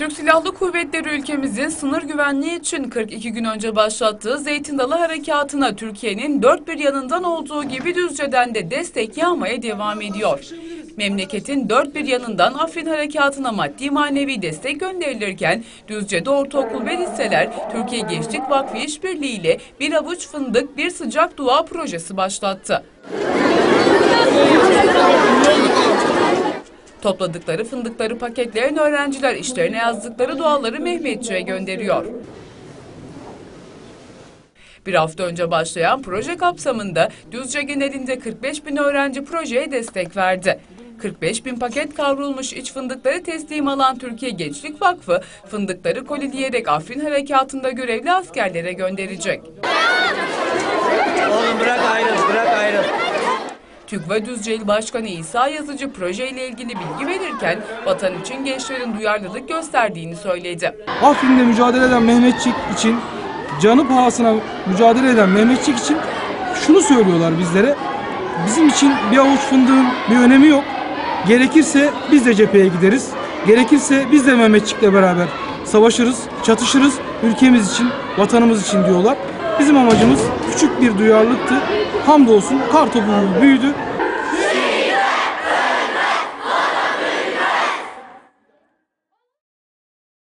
Türk Silahlı Kuvvetleri ülkemizin sınır güvenliği için 42 gün önce başlattığı Zeytin Dalı Harekatı'na Türkiye'nin dört bir yanından olduğu gibi Düzce'den de destek yağmaya devam ediyor. Memleketin dört bir yanından Afrin Harekatı'na maddi manevi destek gönderilirken Düzce'de ortaokul ve liseler Türkiye Gençlik Vakfı İşbirliği ile bir avuç fındık bir sıcak dua projesi başlattı. Topladıkları fındıkları paketleyen öğrenciler işlerine yazdıkları duaları Mehmetçiğe gönderiyor. Bir hafta önce başlayan proje kapsamında Düzce genelinde 45 bin öğrenci projeye destek verdi. 45 bin paket kavrulmuş iç fındıkları teslim alan Türkiye Gençlik Vakfı, fındıkları kolileyerek Afrin Harekatı'nda görevli askerlere gönderecek. TÜGVA Düzce İl Başkanı İsa Yazıcı projeyle ilgili bilgi verirken vatan için gençlerin duyarlılık gösterdiğini söyledi. Afrin'de mücadele eden Mehmetçik için, canı pahasına mücadele eden Mehmetçik için şunu söylüyorlar bizlere. Bizim için bir avuç fındığın bir önemi yok. Gerekirse biz de cepheye gideriz. Gerekirse biz de Mehmetçik'le beraber savaşırız, çatışırız ülkemiz için, vatanımız için diyorlar. Bizim amacımız küçük bir duyarlılıktı. Hamdolsun kar topu büyüdü.